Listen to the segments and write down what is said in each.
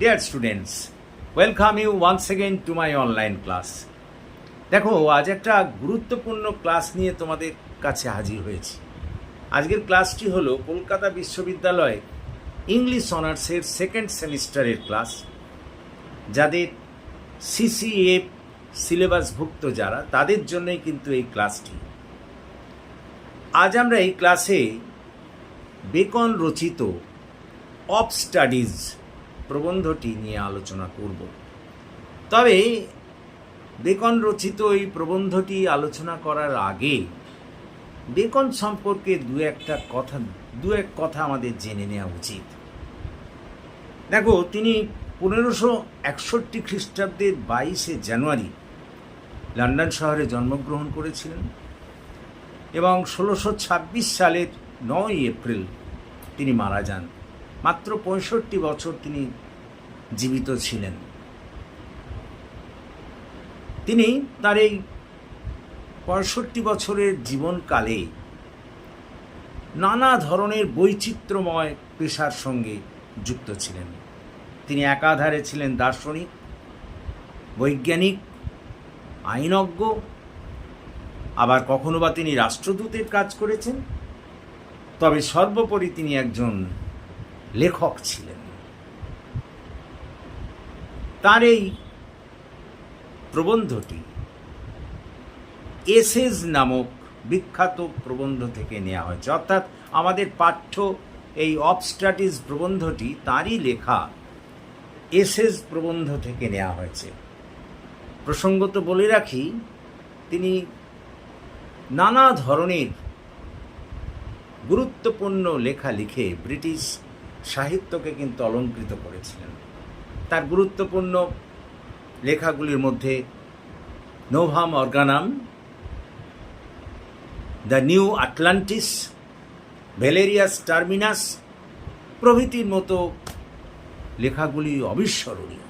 Dear students welcome you once again to my online class দেখো, আজ একটা গুরুত্বপূর্ণ ক্লাস নিয়ে তোমাদের কাছে হাজির হয়েছি। আজকের ক্লাসটি হলো কলকাতা বিশ্ববিদ্যালয়ে ইংলিশ অনার্সের সেকেন্ড সেমিস্টারের ক্লাস যাদের সিসিএ সিলেবাসভুক্ত যারা, তাদের জন্যই কিন্তু এই ক্লাসটি আজ আমরা এই ক্লাসে বেকন রচিত অফ স্টাডিজ প্রবন্ধটি নিয়ে আলোচনা করব। তবে বেকন রচিত এই প্রবন্ধটি আলোচনা করার আগে বেকন সম্পর্কে দু একটা কথা, দু এক কথা আমাদের জেনে নেওয়া উচিত। দেখো, তিনি পনেরোশো একষট্টি খ্রিস্টাব্দের বাইশে জানুয়ারি লন্ডন শহরে জন্মগ্রহণ করেছিলেন এবং ষোলোশো ছাব্বিশ সালের নয় এপ্রিল তিনি মারা যান। মাত্র পঁয়ষট্টি বছর তিনি জীবিত ছিলেন। তিনি তার এই পঁয়ষট্টি বছরের জীবনকালে নানা ধরনের বৈচিত্র্যময় পেশার সঙ্গে যুক্ত ছিলেন। তিনি একাধারে ছিলেন দার্শনিক, বৈজ্ঞানিক, আইনজ্ঞ, আবার কখনো বা তিনি রাষ্ট্রদূতের কাজ করেছেন। তবে সর্বোপরি তিনি একজন লেখক ছিলেন। তার এই প্রবন্ধটি এসেজ নামক বিখ্যাত প্রবন্ধ থেকে নেওয়া হয়েছে। অর্থাৎ আমাদের পাঠ্য এই অবস্ট্রাটিস প্রবন্ধটি, তারই লেখা এসেজ প্রবন্ধ থেকে নেওয়া হয়েছে। প্রসঙ্গত বলে রাখি, তিনি নানা ধরনের গুরুত্বপূর্ণ লেখা লিখে ব্রিটিশ সাহিত্যকে কিন্তু অলঙ্কৃত করেছিলেন। তার গুরুত্বপূর্ণ লেখাগুলির মধ্যে Novum Organum the New Atlantis Valerius Terminus প্রভৃতির মতো লেখাগুলি অবিস্মরণীয়।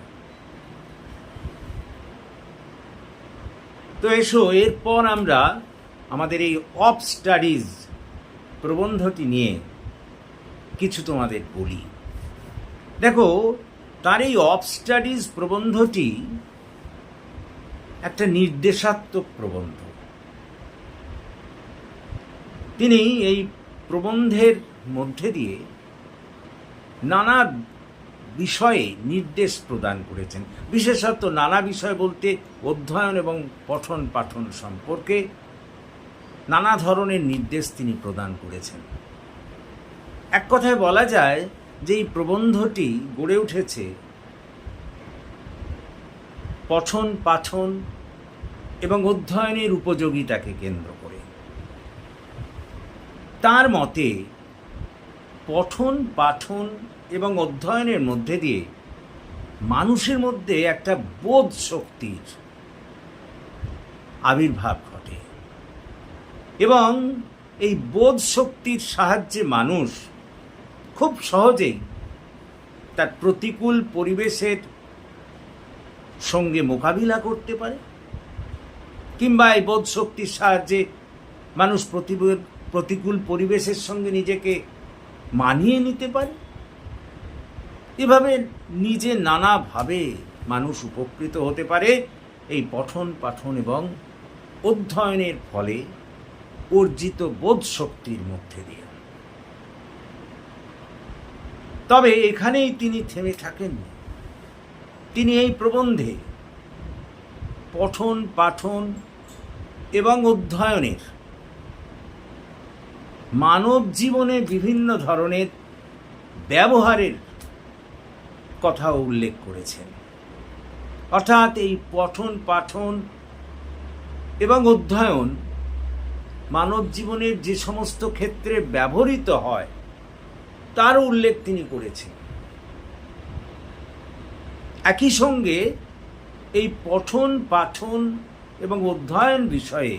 তো এসো, এরপর আমরা আমাদের এই অফ স্টাডিজ প্রবন্ধটি নিয়ে কিছু তোমাদের বলি। দেখো, তার এই অফ স্টাডিজ প্রবন্ধটি একটা নির্দেশাত্মক প্রবন্ধ। তিনি এই প্রবন্ধের মধ্যে দিয়ে নানা বিষয়ে নির্দেশ প্রদান করেছেন। বিশেষত নানা বিষয় বলতে অধ্যয়ন এবং পঠন পাঠন সম্পর্কে নানা ধরনের নির্দেশ তিনি প্রদান করেছেন। এক কথায় বলা যায় যে এই প্রবন্ধটি গড়ে উঠেছে পঠন পাঠন এবং অধ্যয়নের উপযোগিতাকে কেন্দ্র করে। তার মতে, পঠন, পাঠন এবং অধ্যয়নের মধ্যে দিয়ে মানুষের মধ্যে একটা বোধ শক্তির আবির্ভাব ঘটে এবং এই বোধ শক্তির সাহায্যে মানুষ খুব সহজেই তার প্রতিকূল পরিবেশের সঙ্গে মোকাবিলা করতে পারে, কিংবা এই বোধ শক্তির সাহায্যে মানুষ প্রতিকূল পরিবেশের সঙ্গে নিজেকে মানিয়ে নিতে পারে। এভাবে নিজে নানাভাবে মানুষ উপকৃত হতে পারে এই পঠন পাঠন এবং অধ্যয়নের ফলে অর্জিত বোধ শক্তির মধ্যে দিয়ে। তবে এখানেই তিনি থেমে থাকেননি তিনি এই প্রবন্ধে পঠন, পাঠন এবং অধ্যয়নের মানব জীবনে বিভিন্ন ধরনের ব্যবহারের কথা উল্লেখ করেছেন। অর্থাৎ এই পঠন, পাঠন এবং অধ্যয়ন মানব জীবনের যে সমস্ত ক্ষেত্রে ব্যবহৃত হয় তারও উল্লেখ তিনি করেছেন। একই সঙ্গে এই পঠন, পাঠন এবং অধ্যয়ন বিষয়ে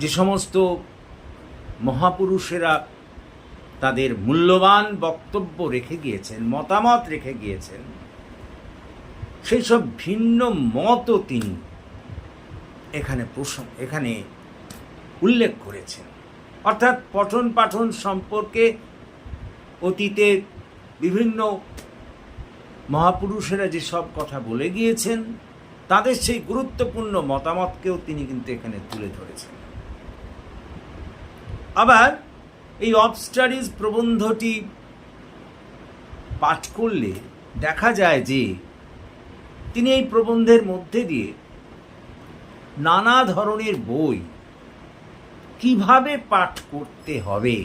যে সমস্ত মহাপুরুষেরা তাদের মূল্যবান বক্তব্য রেখে গিয়েছেন, মতামত রেখে গিয়েছেন, সেই সব ভিন্ন মতও তিনি এখানে প্রসঙ্গ এখানে উল্লেখ করেছেন। অর্থাৎ পঠন পাঠন সম্পর্কে অতীতে বিভিন্ন মহাপুরুষেরা যেসব কথা বলে গিয়েছেন, তাদের সেই গুরুত্বপূর্ণ মতামতকেও তিনি কিন্তু এখানে তুলে ধরেছেন। আবার এই অফ স্টাডিজ প্রবন্ধটি পাঠ করলে দেখা যায় যে তিনি এই প্রবন্ধের মধ্যে দিয়ে নানা ধরনের বই কীভাবে পাঠ করতে হবে?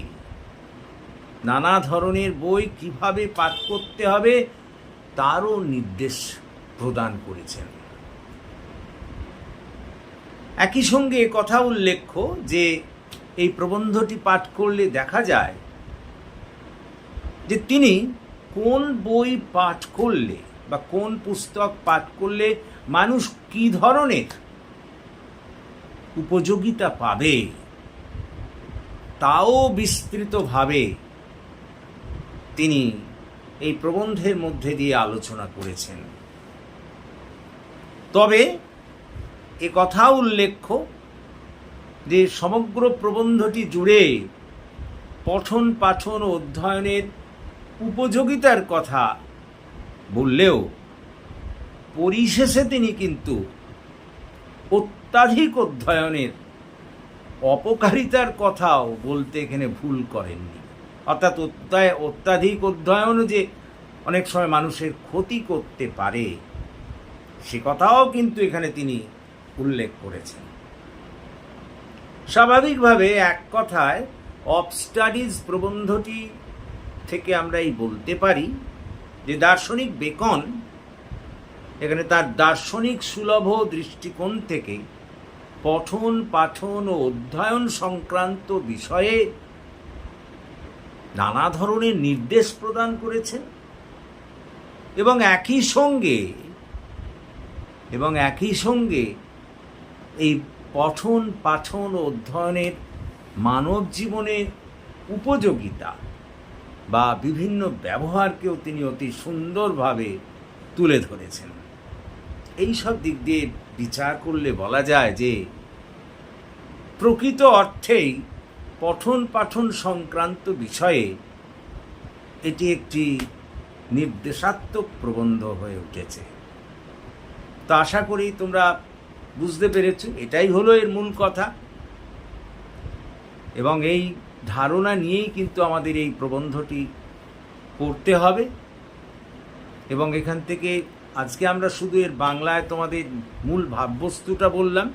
নানা ধরনের বই কীভাবে পাঠ করতে হবে, তারও নির্দেশ প্রদান করেছেন। একই সঙ্গে কথা উল্লেখ্য যে, এই প্রবন্ধটি পাঠ করলে দেখা যায় যে, তিনি কোন বই পাঠ করলে বা কোন পুস্তক পাঠ করলে মানুষ কি ধরনের উপযোগিতা পাবে? তাও বিস্তৃতভাবে তিনি এই প্রবন্ধের মধ্যে দিয়ে আলোচনা করেছেন। তবে এ কথা উল্লেখ্য যে সমগ্র প্রবন্ধটি জুড়ে পঠন পাঠন ও অধ্যয়নের উপযোগিতার কথা বললেও পরিশেষে তিনি কিন্তু অত্যাধিক অধ্যয়নের অপকারিতার কথাও বলতে এখানে ভুল করেননি। অর্থাৎ অত্যায় অত্যাধিক অধ্যয়ন যে অনেক সময় মানুষের ক্ষতি করতে পারে। সে কথাও কিন্তু এখানে তিনি উল্লেখ করেছেন। স্বাভাবিকভাবে এক কথায় অফ স্টাডিজ প্রবন্ধটি থেকে আমরা এই বলতে পারি যে দার্শনিক বেকন এখানে তার দার্শনিক সুলভ দৃষ্টিকোণ থেকে পঠন, পাঠন ও অধ্যয়ন সংক্রান্ত বিষয়ে নানা ধরনের নির্দেশ প্রদান করেছেন এবং একই সঙ্গে, এবং একই সঙ্গে এই পঠন, পাঠন ও অধ্যয়নের মানব জীবনে উপযোগিতা বা বিভিন্ন ব্যবহারকেও তিনি অতি সুন্দরভাবে তুলে ধরেছেন। এই সব দিক দিয়ে বিচার করলে বলা যায় যে প্রকৃত অর্থেই পঠন পাঠন সংক্রান্ত বিষয়ে এটি একটি নির্দেশাত্মক প্রবন্ধ হয়ে উঠেছে। তো আশা করি তোমরা বুঝতে পেরেছ, এটাই হলো এর মূল কথা। এবং এই ধারণা নিয়েই কিন্তু আমাদের এই প্রবন্ধটি পড়তে হবে। এবং এখান থেকে আজকে আমরা শুধু এর বাংলায় তোমাদের মূল ভাববস্তুটা বললাম,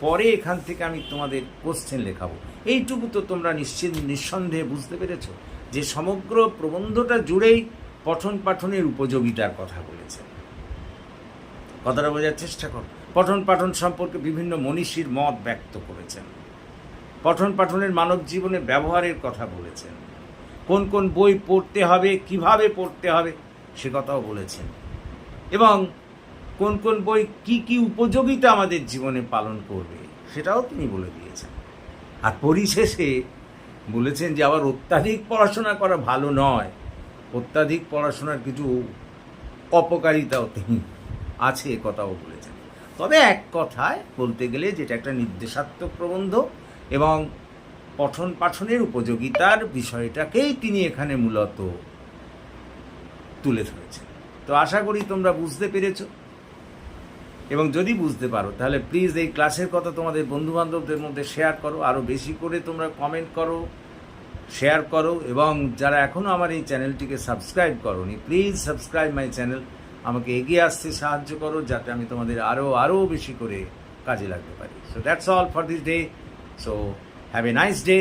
পরে এখান থেকে আমি তোমাদের কোশ্চেন লেখাবো। এইটুকু তো তোমরা নিশ্চিত, নিঃসন্দেহে বুঝতে পেরেছ যে সমগ্র প্রবন্ধটা জুড়েই পঠন পাঠনের উপযোগিতার কথা বলেছে। কথাটা বোঝার চেষ্টা করো। পঠন পাঠন সম্পর্কে বিভিন্ন মনীষীর মত ব্যক্ত করেছেন। পঠন পাঠনের মানব জীবনে ব্যবহারের কথা বলেছেন। কোন কোন বই পড়তে হবে, কীভাবে পড়তে হবে, সে কথাও বলেছেন। এবং কোন কোন বই কি কি উপযোগিতা আমাদের জীবনে পালন করবে, সেটাও তিনি বলে দিয়েছেন। আর পরিশেষে বলেছেন যে, আবার অত্যাধিক পড়াশোনা করা ভালো নয়, অত্যাধিক পড়াশোনার কিছু অপকারিতাও তিনি আছে কথাও বলেছেন। তবে এক কথায় বলতে গেলে যেটা একটা নির্দেশাত্মক প্রবন্ধ এবং পঠন পাঠনের উপযোগিতার বিষয়টাকেই তিনি এখানে মূলত তুলে ধরেছেন। তো আশা করি তোমরা বুঝতে পেরেছ। এবং যদি বুঝতে পারো, তাহলে প্লিজ এই ক্লাসের কথা তোমাদের বন্ধু বান্ধবদের মধ্যে শেয়ার করো। আরও বেশি করে তোমরা কমেন্ট করো শেয়ার করো। এবং যারা এখনও আমার এই চ্যানেলটিকে সাবস্ক্রাইব করোনি প্লিজ সাবস্ক্রাইব মাই চ্যানেল আমাকে এগিয়ে আসতে সাহায্য করো, যাতে আমি তোমাদের আরও আরও বেশি করে কাজে লাগতে পারি। So that's all for this day so have a nice day